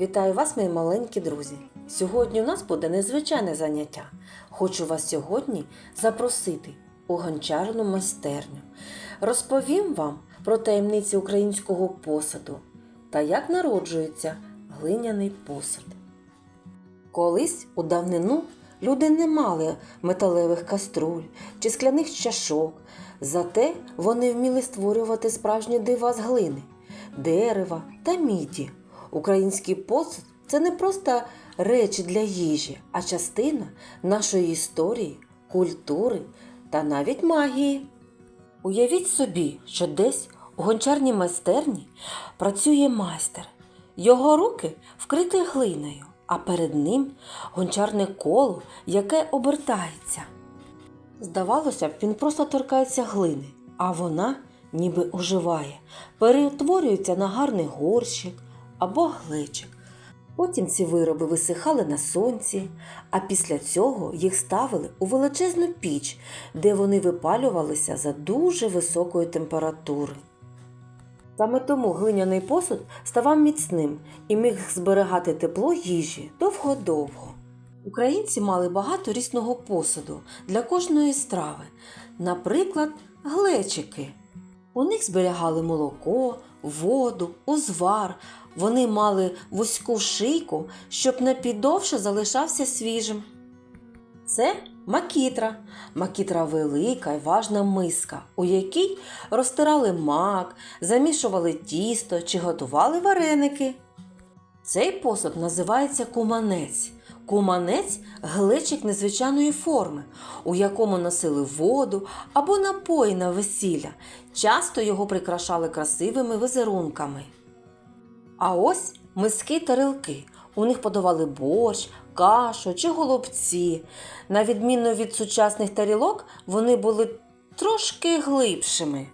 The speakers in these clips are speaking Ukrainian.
Вітаю вас, мої маленькі друзі! Сьогодні у нас буде незвичайне заняття. Хочу вас сьогодні запросити у гончарну майстерню. Розповім вам про таємниці українського посуду та як народжується глиняний посуд. Колись у давнину люди не мали металевих каструль чи скляних чашок, зате вони вміли створювати справжні дива з глини, дерева та міді. Український посуд це не просто речі для їжі, а частина нашої історії, культури та навіть магії. Уявіть собі, що десь у гончарній майстерні працює майстер. Його руки вкриті глиною, а перед ним гончарне коло, яке обертається. Здавалося б, він просто торкається глини, а вона ніби оживає, перетворюється на гарний горщик або глечик. Потім ці вироби висихали на сонці, а після цього їх ставили у величезну піч, де вони випалювалися за дуже високої температури. Саме тому глиняний посуд ставав міцним і міг зберігати тепло їжі довго-довго. Українці мали багато різного посуду для кожної страви, наприклад, глечики. У них зберігали молоко, воду, узвар. Вони мали вузьку шийку, щоб напій довше залишався свіжим. Це макітра. Макітра велика й важна миска, у якій розтирали мак, замішували тісто чи готували вареники. Цей посуд називається куманець. Куманець глечик незвичайної форми, у якому носили воду або напої на весілля. Часто його прикрашали красивими візерунками. А ось миски тарелки. У них подавали борщ, кашу чи голубці. На відміну від сучасних тарілок, вони були трошки глибшими.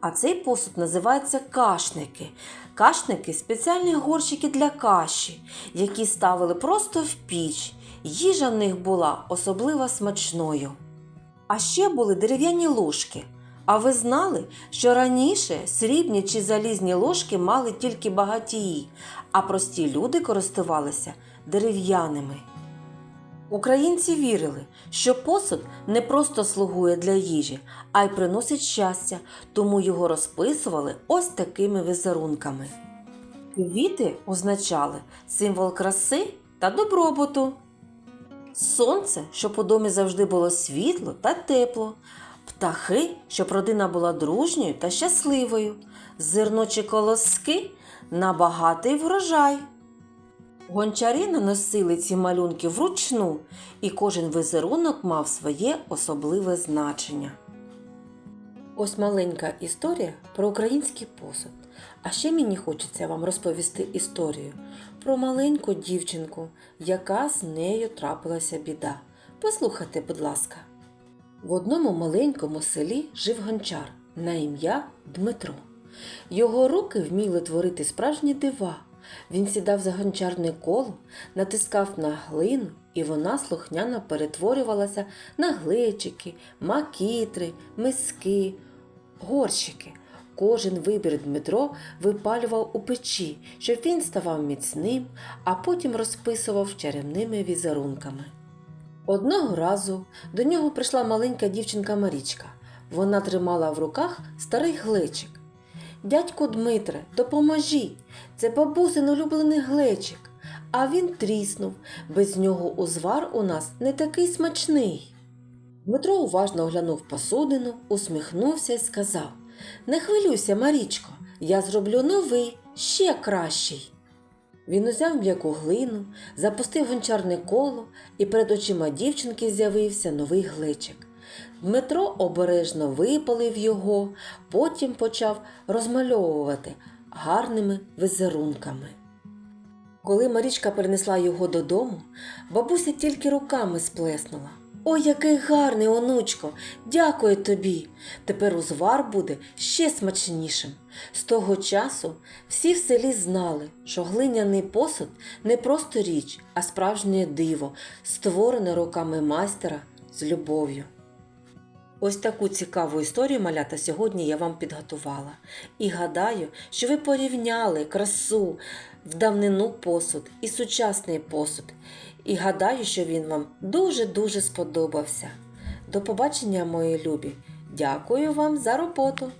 А цей посуд називається кашники. Кашники спеціальні горщики для каші, які ставили просто в піч. Їжа в них була особливо смачною. А ще були дерев'яні ложки. А ви знали, що раніше срібні чи залізні ложки мали тільки багатії, а прості люди користувалися дерев'яними. Українці вірили, що посуд не просто слугує для їжі, а й приносить щастя, тому його розписували ось такими візерунками. Квіти означали символ краси та добробуту. Сонце, щоб у домі завжди було світло та тепло, птахи, щоб родина була дружньою та щасливою, зерно чи колоски на багатий врожай. Гончарі наносили ці малюнки вручну, і кожен візерунок мав своє особливе значення. Ось маленька історія про український посуд. А ще мені хочеться вам розповісти історію про маленьку дівчинку, яка з нею трапилася біда. Послухайте, будь ласка. В одному маленькому селі жив гончар на ім'я Дмитро. Його руки вміли творити справжні дива. Він сідав за гончарне коло, натискав на глину, і вона слухняно перетворювалася на глечики, макітри, миски, горщики. Кожен вибір Дмитро випалював у печі, щоб він ставав міцним, а потім розписував чарівними візерунками. Одного разу до нього прийшла маленька дівчинка Марічка. Вона тримала в руках старий глечик. Дядько Дмитре, допоможіть! Це бабусин улюблений глечик. А він тріснув. Без нього узвар у нас не такий смачний. Дмитро уважно оглянув посудину, усміхнувся і сказав: Не хвилюйся, Марічко, я зроблю новий, ще кращий. Він узяв м'яку глину, запустив гончарне коло, і перед очима дівчинки з'явився новий глечик. Дмитро обережно випалив його, потім почав розмальовувати гарними візерунками. Коли Марічка перенесла його додому, бабуся тільки руками сплеснула. Ой, який гарний, онучко, дякую тобі. Тепер узвар буде ще смачнішим. З того часу всі в селі знали, що глиняний посуд не просто річ, а справжнє диво, створене руками майстера з любов'ю. Ось таку цікаву історію малята сьогодні я вам підготувала. І гадаю, що ви порівняли красу в давнину посуд і сучасний посуд. І гадаю, що він вам дуже-дуже сподобався. До побачення, мої любі! Дякую вам за роботу!